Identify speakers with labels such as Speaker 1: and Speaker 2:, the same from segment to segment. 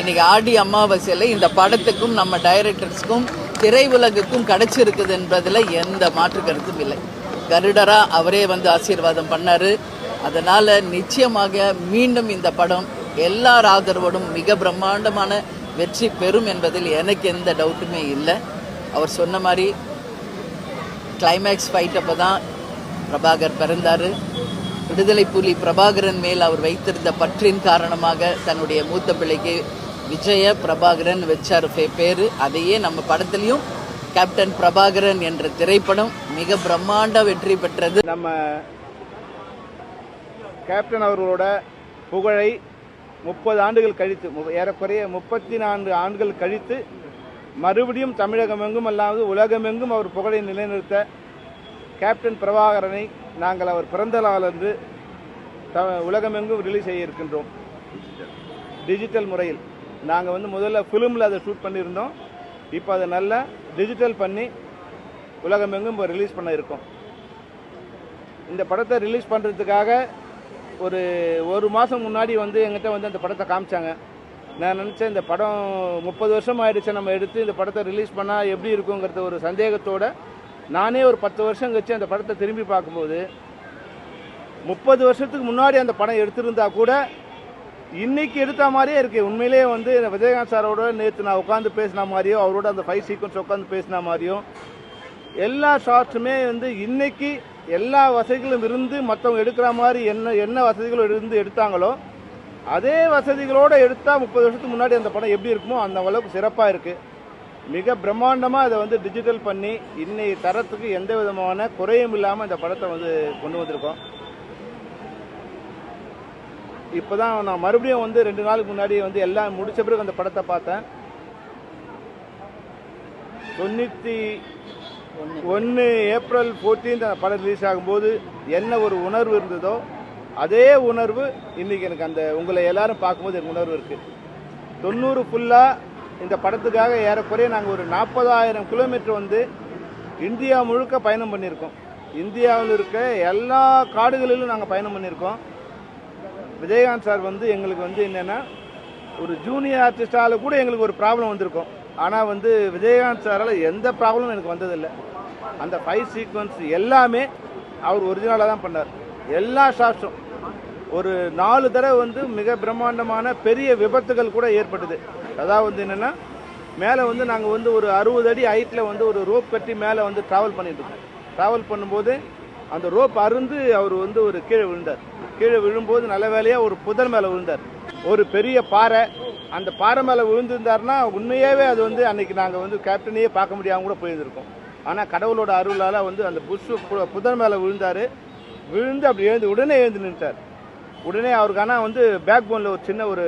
Speaker 1: இன்னைக்கு ஆடி அமாவாசையில இந்த படத்துக்கும் நம்ம டைரக்டர்ஸ்க்கும் திரையுலகுக்கும் கிடைச்சிருக்குது என்பதுல எந்த மாற்று கருத்தும் இல்லை. கருடரா அவரே வந்து ஆசீர்வாதம் பண்ணாரு. அதனால நிச்சயமாக மீண்டும் இந்த படம் எல்லார் ஆதரவோடும் மிக பிரம்மாண்டமான வெற்றி பெறும் என்பதில் எனக்கு எந்த டவுட்டுமே இல்லை. அவர் சொன்ன மாதிரி கிளைமேக்ஸ் ஃபைட் அப்போ தான் பிரபாகர் பிறந்தார். விடுதலை புலி பிரபாகரன் மேல் அவர் வைத்திருந்த பற்றின் காரணமாக தன்னுடைய மூத்த பிள்ளைக்கு விஜய பிரபாகரன் வச்சார் பேர் பேரு. அதையே நம்ம படத்துலையும் கேப்டன் பிரபாகரன் என்ற திரைப்படம் மிக பிரம்மாண்ட வெற்றி பெற்றது.
Speaker 2: நம்ம கேப்டன் அவர்களோட புகழை முப்பது ஆண்டுகள் கழித்து மு- ஏறக்குறைய முப்பத்தி நான்கு ஆண்டுகள் கழித்து மறுபடியும் தமிழகமெங்கும் அல்லாமல் உலகமெங்கும் அவர் புகழை நிலைநிறுத்த கேப்டன் பிரபாகரனை நாங்கள் அவர் பிறந்த நாளன்று த உலகமெங்கும் ரிலீஸ் செய்ய இருக்கின்றோம் டிஜிட்டல் முறையில். நாங்கள் வந்து முதல்ல ஃபிலிமில் அதை ஷூட் பண்ணியிருந்தோம். இப்போ அதை நல்லா டிஜிட்டல் பண்ணி உலகமெங்கும் இப்போ ரிலீஸ் பண்ண இருக்கோம். இந்த படத்தை ரிலீஸ் பண்ணுறதுக்காக ஒரு ஒரு மாதம் முன்னாடி வந்து எங்கிட்ட வந்து அந்த படத்தை காமிச்சாங்க. நான் நினச்சேன் இந்த படம் முப்பது வருஷம் ஆயிடுச்சு. நம்ம எடுத்து இந்த படத்தை ரிலீஸ் பண்ணால் எப்படி இருக்குங்கிறத ஒரு சந்தேகத்தோடு நானே ஒரு பத்து வருஷம் கழிச்சு அந்த படத்தை திரும்பி பார்க்கும்போது முப்பது வருஷத்துக்கு முன்னாடி அந்த படம் எடுத்திருந்தா கூட இன்னைக்கு எடுத்த மாதிரியே இருக்கு. உண்மையிலேயே வந்து விஜயகாந்த் சாரோட நேற்று நான் உட்காந்து பேசின மாதிரியோ அவரோட அந்த ஃபைவ் சீக்வன்ஸ் உட்காந்து பேசின மாதிரியும் எல்லா ஷார்ட்ஸுமே வந்து இன்னைக்கு எல்லா வசதிகளும் இருந்து மற்றவங்க எடுக்கிற மாதிரி என்ன என்ன வசதிகளும் இருந்து எடுத்தாங்களோ அதே வசதிகளோடு எடுத்தால் முப்பது வருஷத்துக்கு முன்னாடி அந்த படம் எப்படி இருக்குமோ அந்த அளவுக்கு சிறப்பாக இருக்குது மிக பிரம்மாண்டமாக அதை வந்து டிஜிட்டல் பண்ணி இன்னைய தரத்துக்கு எந்த விதமான குறையும் இல்லாமல் இந்த படத்தை வந்து கொண்டு வந்திருக்கோம். இப்போ தான் நான் மறுபடியும் வந்து ரெண்டு நாளுக்கு முன்னாடி வந்து எல்லாம் முடித்த பிறகு அந்த படத்தை பார்த்தேன். தொண்ணூற்றி ஒன்று ஏப்ரல் 14 அந்த படம் ரிலீஸ் ஆகும்போது என்ன ஒரு உணர்வு இருந்ததோ அதே உணர்வு இன்றைக்கி எனக்கு அந்த உங்களை எல்லாரும் பார்க்கும்போது எனக்கு உணர்வு இருக்குது தொண்ணூறு ஃபுல்லாக இந்த படத்துக்காக ஏறக்குறைய நாங்கள் ஒரு நாற்பதாயிரம் கிலோமீட்டர் வந்து இந்தியா முழுக்க பயணம் பண்ணியிருக்கோம். இந்தியாவில் இருக்க எல்லா காடுகளிலும் நாங்கள் பயணம் பண்ணியிருக்கோம். விஜயகாந்த் சார் வந்து எங்களுக்கு வந்து என்னென்னா ஒரு ஜூனியர் ஆர்டிஸ்டால கூட எங்களுக்கு ஒரு ப்ராப்ளம் வந்திருக்கும். ஆனால் வந்து விஜயகாந்த் சாரால் எந்த ப்ராப்ளமும் எனக்கு வந்ததில்லை. அந்த ஃபைவ் சீக்வன்ஸ் எல்லாமே அவர் ஒரிஜினலாக தான் பண்ணார். எல்லா ஷாட்ஸும் ஒரு நாலு தடவை வந்து மிக பிரம்மாண்டமான பெரிய விபத்துகள் கூட ஏற்பட்டது. அதாவது வந்து என்னென்னா மேலே வந்து நாங்கள் வந்து ஒரு அறுபது அடி ஹைட்டில் வந்து ஒரு ரோப் கட்டி மேலே வந்து ட்ராவல் பண்ணிட்டு இருக்கோம் ட்ராவல் பண்ணும்போது அந்த ரோப் அருந்து அவர் வந்து ஒரு கீழே விழுந்தார். கீழே விழும்போது நல்ல வேலையாக ஒரு புதர் மேலே விழுந்தார். ஒரு பெரிய பாறை அந்த பாறை மேலே விழுந்திருந்தார்னா உண்மையாகவே அது வந்து அன்னைக்கு நாங்கள் வந்து கேப்டனையே பார்க்க முடியாமல் கூட போயிருந்திருக்கோம். ஆனால் கடவுளோட அருளால் வந்து அந்த புஷ் புதர் மேலே விழுந்தார். விழுந்து அப்படி எழுந்து உடனே எழுந்து நின்றுட்டார் உடனே அவருக்கு ஆனால் வந்து பேக் போனில் ஒரு சின்ன ஒரு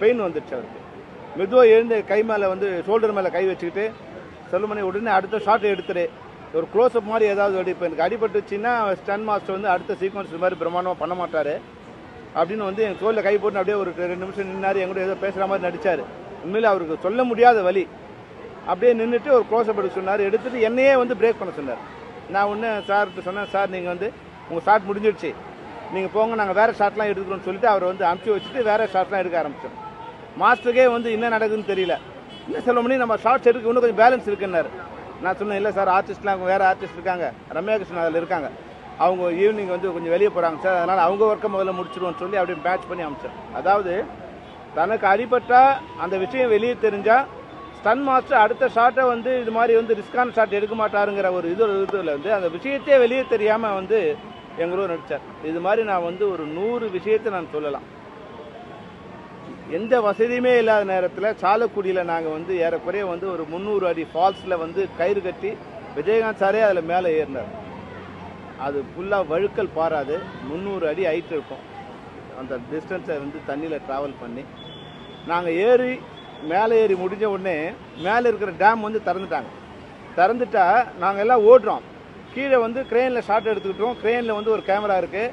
Speaker 2: பெயின் வந்துடுச்சு அவருக்கு. மெதுவாக எழுந்து கை மேலே வந்து ஷோல்டர் மேலே கை வச்சுக்கிட்டு சொல்லுமணி உடனே அடுத்த ஷார்ட் எடுத்துரு. ஒரு க்ளோஸ்அப் மாதிரி ஏதாவது அடி இப்போ எனக்கு அடிபட்டுச்சுன்னா ஸ்டன் மாஸ்டர் வந்து அடுத்த சீக்வன்ஸ் இது மாதிரி பிரம்மாண்டமாக பண்ண மாட்டார். அப்படின்னு வந்து என் தோலில் கை போட்டு அப்படியே ஒரு ரெண்டு நிமிஷம் நின்னார் எங்கூட ஏதோ பேசுகிற மாதிரி நடிச்சார். உண்மையிலே அவருக்கு சொல்ல முடியாத வழி அப்படியே நின்றுட்டு ஒரு க்ளோஸ்அப் எடுக்க சொன்னார். எடுத்துட்டு என்னையே வந்து பிரேக் பண்ண சொன்னார். நான் ஒன்று சார்கிட்ட சொன்னேன் சார் நீங்கள் வந்து உங்கள் ஷார்ட் முடிஞ்சிடுச்சு. நீங்கள் போங்க நாங்கள் வேறு ஷார்ட்லாம் எடுக்கிறோம்னு சொல்லிட்டு அவரை வந்து அமுச்சு வச்சுட்டு வேறு ஷார்ட்லாம் எடுக்க ஆரம்பித்தோம் மாஸ்டருக்கே வந்து என்ன நடக்குதுன்னு தெரியல. என்ன சொல்ல முடியும்? நம்ம ஷார்ட்ஸ் எடுக்க இன்னும் கொஞ்சம் பேலன்ஸ் இருக்குன்னாரு. நான் சொன்னேன் இல்லை சார் ஆர்டிஸ்ட்லாம் வேறு ஆர்டிஸ்ட் இருக்காங்க. ரம்யா கிருஷ்ணன் அதில் இருக்காங்க. அவங்க ஈவினிங் வந்து கொஞ்சம் வெளியே போகிறாங்க சார். அதனால் அவங்க ஒர்க்கை முதல்ல முடிச்சிருவோம்னு சொல்லி அப்படியே பேட்ச் பண்ணி அமைச்சேன் அதாவது தனக்கு அடிபட்டால் அந்த விஷயம் வெளியே தெரிஞ்சால் ஸ்டன் மாஸ்டர் அடுத்த ஷாட்டை வந்து இது மாதிரி வந்து ரிஸ்கான ஷாட் எடுக்க மாட்டாருங்கிற ஒரு இது இதில் வந்து அந்த விஷயத்தையே வெளியே தெரியாமல் வந்து எங்களோட நடித்தார் இது மாதிரி நான் வந்து ஒரு நூறு விஷயத்தை நான் சொல்லலாம். எந்த வசதியுமே இல்லாத நேரத்தில் சாலக்குடியில் நாங்கள் வந்து ஏறக்குறைய வந்து ஒரு முந்நூறு அடி ஃபால்ஸில் வந்து கயிறு கட்டி விஜயகாந்த் சாரே அதில் மேலே ஏறினார். அது ஃபுல்லாக வழுக்கல் பாராது முந்நூறு அடி ஹைட் இருக்கும். அந்த டிஸ்டன்ஸை வந்து தண்ணியில் ட்ராவல் பண்ணி. நாங்கள் ஏறி மேலே ஏறி முடிஞ்ச உடனே மேலே இருக்கிற டேம் வந்து திறந்துட்டாங்க. திறந்துட்டா நாங்கள் எல்லாம் ஓடுறோம். கீழே வந்து க்ரெயினில் ஷார்ட் எடுத்துக்கிட்டோம். க்ரெயினில் வந்து ஒரு கேமரா இருக்குது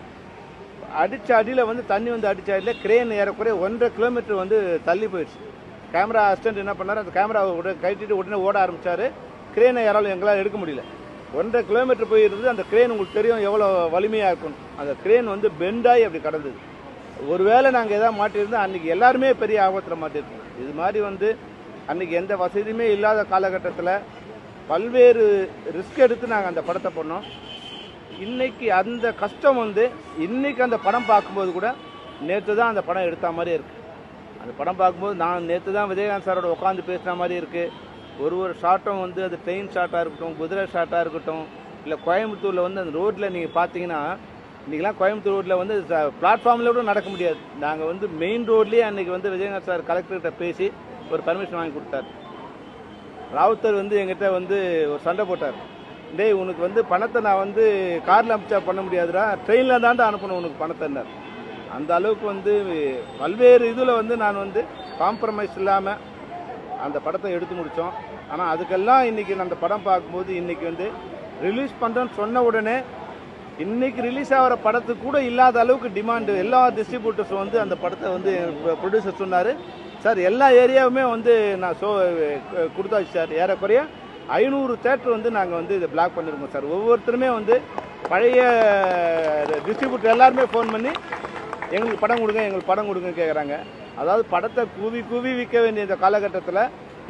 Speaker 2: அடித்த அடியில் வந்து தண்ணி வந்து அடித்த அடியில் கிரேன் ஏறக்குறைய ஒன்றரை கிலோமீட்டர் வந்து தள்ளி போயிடுச்சு. கேமரா அசிஸ்டன்ட் என்ன பண்ணார்? அந்த கேமராவை உடனே கட்டிட்டு உடனே ஓட ஆரம்பிச்சாரு. கிரேனை யாராலும் எங்களால் எடுக்க முடியல. ஒன்றரை கிலோமீட்டர் போயிருந்தது அந்த கிரேன் உங்களுக்கு தெரியும் எவ்வளோ வலிமையாக இருக்கும் அந்த கிரேன் வந்து பெண்டாகி அப்படி கடந்தது. ஒருவேளை நாங்கள் எதாவது மாட்டியிருந்தோம் அன்றைக்கி எல்லாருமே பெரிய ஆபத்தில் மாட்டியிருக்கோம் இது மாதிரி வந்து அன்றைக்கி எந்த வசதியுமே இல்லாத காலகட்டத்தில் பல்வேறு ரிஸ்க் எடுத்து நாங்கள் அந்த படத்தை பண்ணோம். இன்னைக்கு அந்த கஷ்டம் வந்து இன்னைக்கு அந்த படம் பார்க்கும்போது கூட நேற்று தான் அந்த படம் எடுத்த மாதிரி இருக்குது அந்த படம் பார்க்கும்போது நான் நேற்று தான் விஜயகாந்த் சாரோட உட்காந்து பேசின மாதிரி இருக்குது ஒரு ஒரு ஷாட்டும் வந்து அது ட்ரெயின் ஷாட்டாக இருக்கட்டும் குதிரை ஷாட்டாக இருக்கட்டும் இல்லை கோயம்புத்தூரில் வந்து அந்த ரோட்டில் நீங்கள் பார்த்தீங்கன்னா இன்றைக்கெலாம் கோயம்புத்தூர் ரோட்டில் வந்து பிளாட்ஃபார்மில் கூட நடக்க முடியாது. நாங்கள் வந்து மெயின் ரோட்லேயே அன்றைக்கி வந்து விஜயகாந்த் சார் கலெக்டர்கிட்ட பேசி ஒரு பர்மிஷன் வாங்கி கொடுத்தார். ராவுத்தர் வந்து எங்கிட்ட வந்து ஒரு சண்டை போட்டார். டேய் உனக்கு வந்து பணத்தை நான் வந்து காரில் அமிச்சா பண்ண முடியாதுடா. ட்ரெயினில் தாண்டா அனுப்பணும் உனக்கு பணத்தைன்னார் அந்த அளவுக்கு வந்து பல்வேறு இதில் வந்து நான் வந்து காம்ப்ரமைஸ் இல்லாமல் அந்த படத்தை எடுத்து முடித்தோம் ஆனால் அதுக்கெல்லாம் இன்றைக்கி நான் அந்த படம் பார்க்கும்போது இன்றைக்கி வந்து ரிலீஸ் பண்ணுறேன்னு சொன்ன உடனே இன்றைக்கி ரிலீஸ் ஆகிற படத்துக்கு கூட இல்லாத அளவுக்கு டிமாண்டு எல்லா டிஸ்ட்ரிபியூட்டர்ஸும் வந்து அந்த படத்தை வந்து ப்ரொடியூசர் சொன்னார். சார் எல்லா ஏரியாவுமே வந்து நான் ஷோ கொடுத்தாச்சு சார். ஏறக்குறைய ஐநூறு தேட்டர் வந்து நாங்கள் வந்து இதை பிளாக் பண்ணியிருக்கோம் சார். ஒவ்வொருத்தருமே வந்து பழைய டிஸ்ட்ரிபியூட்டர் எல்லாருமே ஃபோன் பண்ணி எங்களுக்கு படம் கொடுங்க எங்களுக்கு படம் கொடுங்கன்னு கேட்குறாங்க அதாவது படத்தை கூவி கூவி விற்க வேண்டிய இந்த காலகட்டத்தில்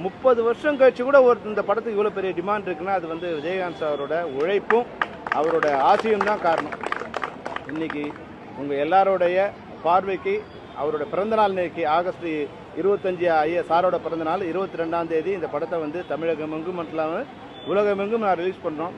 Speaker 2: முப்பது வருஷம் கழிச்சு கூட ஒரு இந்த படத்துக்கு இவ்வளோ பெரிய டிமாண்ட் இருக்குன்னா அது வந்து விஜயகாந்த் சாரோட உழைப்பும் அவரோட ஆசையும் தான் காரணம். இன்னைக்கு உங்கள் எல்லாரோடைய பார்வைக்கு அவரோட பிறந்தநாள் இன்னைக்கு ஆகஸ்ட் இருபத்தஞ்சி ஐயா சாரோட பிறந்தநாள் இருபத்தி ரெண்டாம் தேதி இந்த படத்தை வந்து தமிழகம் எங்கும் மட்டும் இல்லாமல் உலகமெங்கும் நான் ரிலீஸ் பண்ணுறோம்